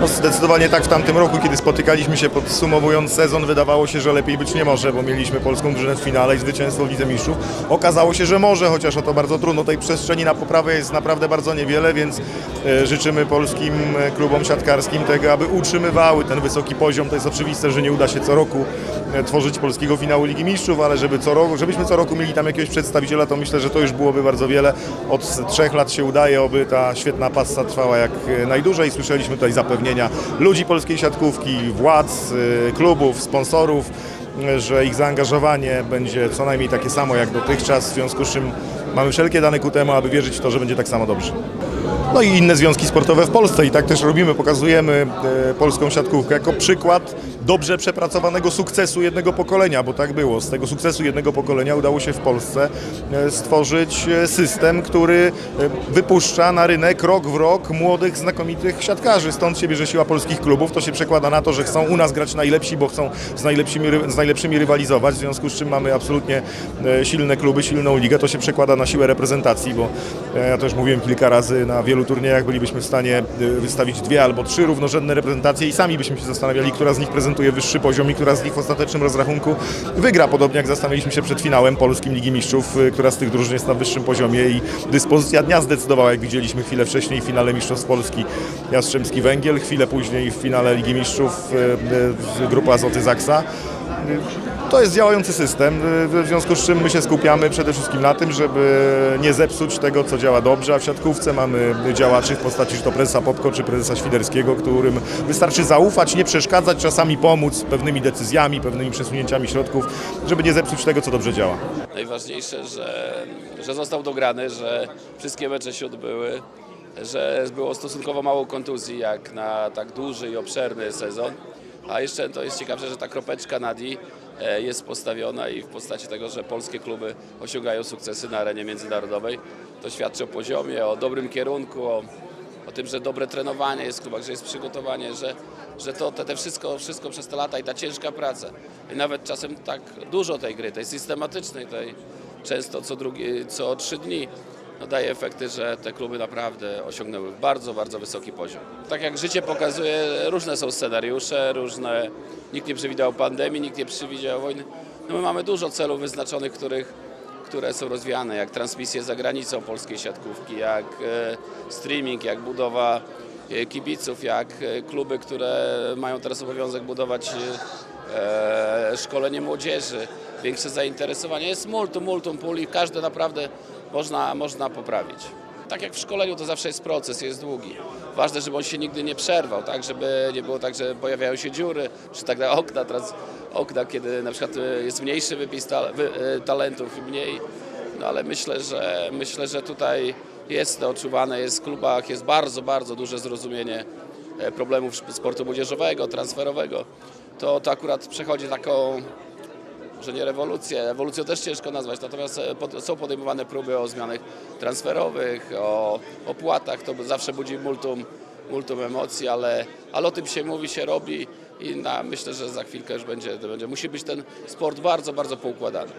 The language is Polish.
No zdecydowanie tak w tamtym roku, kiedy spotykaliśmy się podsumowując sezon, wydawało się, że lepiej być nie może, bo mieliśmy polską drużynę w finale i zwycięstwo w Mistrzów. Okazało się, że może, chociaż o to bardzo trudno. Tej przestrzeni na poprawę jest naprawdę bardzo niewiele, więc e, życzymy polskim e, klubom siatkarskim tego, aby utrzymywały ten wysoki poziom. To jest oczywiste, że nie uda się co roku e, tworzyć polskiego finału Ligi Mistrzów, ale żeby co roku, żebyśmy co roku mieli tam jakiegoś przedstawiciela, to myślę, że to już byłoby bardzo wiele. Od trzech lat się udaje, oby ta świetna passa trwała jak najdłużej. Słyszeliśmy tutaj ludzi polskiej siatkówki, władz, e, klubów, sponsorów, e, że ich zaangażowanie będzie co najmniej takie samo jak dotychczas, w związku z czym mamy wszelkie dane ku temu, aby wierzyć w to, że będzie tak samo dobrze. No i inne związki sportowe w Polsce i tak też robimy, pokazujemy e, polską siatkówkę jako przykład dobrze przepracowanego sukcesu jednego pokolenia, bo tak było. Z tego sukcesu jednego pokolenia udało się w Polsce e, stworzyć e, system, który wypuszcza na rynek rok w rok młodych, znakomitych siatkarzy. Stąd się bierze siła polskich klubów. To się przekłada na to, że chcą u nas grać najlepsi, bo chcą z najlepszymi, z najlepszymi rywalizować, w związku z czym mamy absolutnie silne kluby, silną ligę. To się przekłada na siłę reprezentacji, bo ja też mówiłem kilka razy na wielu turniejach bylibyśmy w stanie e, wystawić dwie albo trzy równorzędne reprezentacje i sami byśmy się zastanawiali, która z nich prezentuje wyższy poziom i która z nich w ostatecznym rozrachunku wygra. Podobnie jak zastanawialiśmy się przed finałem Polskim Ligi Mistrzów, e, która z tych drużyn jest na wyższym poziomie i dyspozycja dnia zdecydowała, jak widzieliśmy chwilę wcześniej w finale Mistrzostw Polski Jastrzębski Węgiel, chwilę później w finale Ligi Mistrzów e, grupa Azoty Zaksa. To jest działający system, w związku z czym my się skupiamy przede wszystkim na tym, żeby nie zepsuć tego, co działa dobrze, a w siatkówce mamy działaczy w postaci czy to prezesa Popko, czy prezesa Świderskiego, którym wystarczy zaufać, nie przeszkadzać, czasami pomóc pewnymi decyzjami, pewnymi przesunięciami środków, żeby nie zepsuć tego, co dobrze działa. Najważniejsze, że, że został dograny, że wszystkie mecze się odbyły, że było stosunkowo mało kontuzji jak na tak duży i obszerny sezon. A jeszcze to jest ciekawe, że ta kropeczka Nadi e, jest postawiona i w postaci tego, że polskie kluby osiągają sukcesy na arenie międzynarodowej. To świadczy o poziomie, o dobrym kierunku, o, o tym, że dobre trenowanie jest w klubach, że jest przygotowanie, że, że to te, te wszystko, wszystko przez te lata i ta ciężka praca. I nawet czasem tak dużo tej gry, tej systematycznej, tej często co, drugi, co trzy dni, no daje efekty, że te kluby naprawdę osiągnęły bardzo, bardzo wysoki poziom. Tak jak życie pokazuje, różne są scenariusze, różne, nikt nie przewidział pandemii, nikt nie przewidział wojny. No my mamy dużo celów wyznaczonych, których które są rozwijane, jak transmisje za granicą polskiej siatkówki, jak e, streaming, jak budowa e, kibiców, jak e, kluby, które mają teraz obowiązek budować szkolenie młodzieży, większe zainteresowanie. Jest multum, multum pól i każde naprawdę można, można poprawić. Tak jak w szkoleniu to zawsze jest proces, jest długi. Ważne, żeby on się nigdy nie przerwał, tak, żeby nie było tak, że pojawiają się dziury, czy tak dalej, okna, teraz okna, kiedy na przykład e, jest mniejszy wypis e, talentów i mniej, no ale myślę, że myślę, że tutaj jest to odczuwane, jest w klubach, jest bardzo, bardzo duże zrozumienie e, problemów sportu młodzieżowego, transferowego. To, to akurat przechodzi taką że nie rewolucję, ewolucją też ciężko nazwać, natomiast e, pod, są podejmowane próby o zmianach transferowych, o opłatach, to zawsze budzi multum, multum emocji, ale, ale o tym się mówi, się robi i na, myślę, że za chwilkę już będzie, będzie, musi być ten sport bardzo, bardzo poukładany.